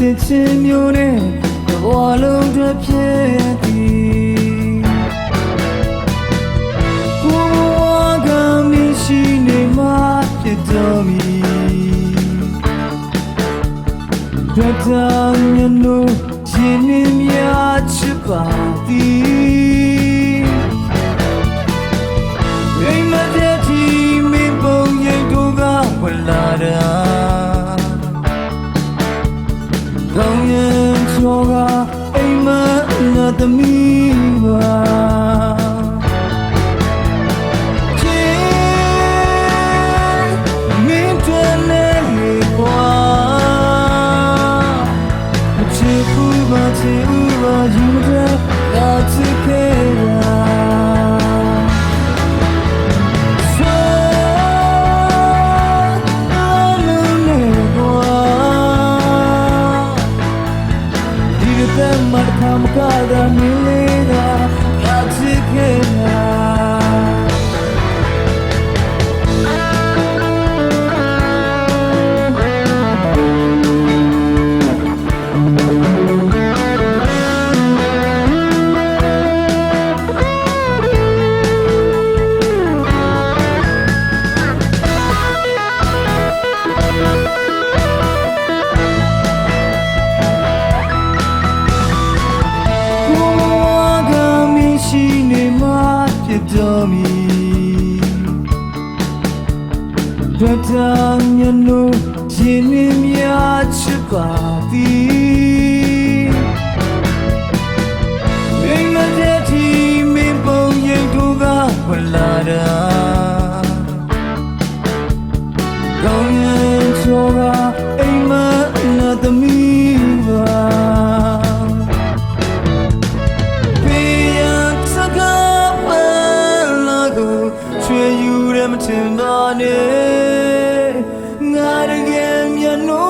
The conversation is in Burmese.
ရချစ်ချင်းမျိုးနဲ့ဘဝလုံးတစ်ဖြစ်သည်ကိုယ်ဘဝကမရှိနေမှဖြစ်တော်မူပြတ်တမ်းညနို့ရှင်နေမြချ နာ တော်မူပြတ်တမ်းညနို့ရှင်နေမြချစ်ပါသည်မင်းမတဲ့တီမင်းပုံရိပ်တို့ကဝလာတာ တွေယူတယ်မထင်ပါနဲ့ငါတကယ်မျက်နှာ